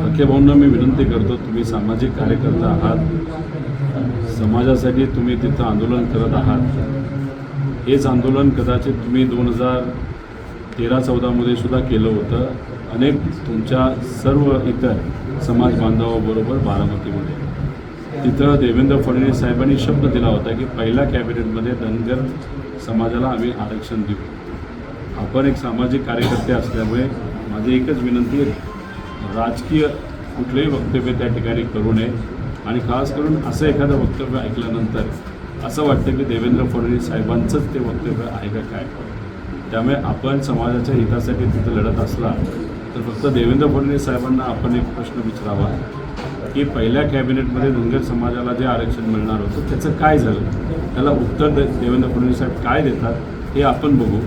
अख्खे भाऊंना मी विनंती करतो तुम्ही सामाजिक कार्यकर्ता आहात. समाजासाठी तुम्ही तिथं आंदोलन करत आहात. हेच आंदोलन कदाचित तुम्ही दोन हजार तेरा चौदामध्ये सुद्धा केलं होतं. अनेक तुमच्या सर्व इतर समाज बांधवाबरोबर बारामतीमध्ये. तिथं देवेंद्र फडणवीस साहेबांनी शब्द दिला होता की पहिल्या कॅबिनेटमध्ये धनगर समाजाला आम्ही आरक्षण देऊ. आपण एक सामाजिक कार्यकर्ते असल्यामुळे माझी एकच विनंती आहे. राजकीय कुठलंही वक्तव्य त्या ठिकाणी करू नये आणि खास करून असं एखादं वक्तव्य ऐकल्यानंतर असं वाटतं की देवेंद्र फडणवीस साहेबांचंच ते वक्तव्य आहे का काय? त्यामुळे आपण समाजाच्या हितासाठी तिथं लढत असला तर फक्त देवेंद्र फडणवीस साहेबांना आपण एक प्रश्न विचारावा की पहिल्या कॅबिनेटमध्ये धनगर समाजाला जे आरक्षण मिळणार होतं त्याचं काय झालं? त्याला उत्तर दे देवेंद्र फडणवीस साहेब काय देतात हे आपण बघू.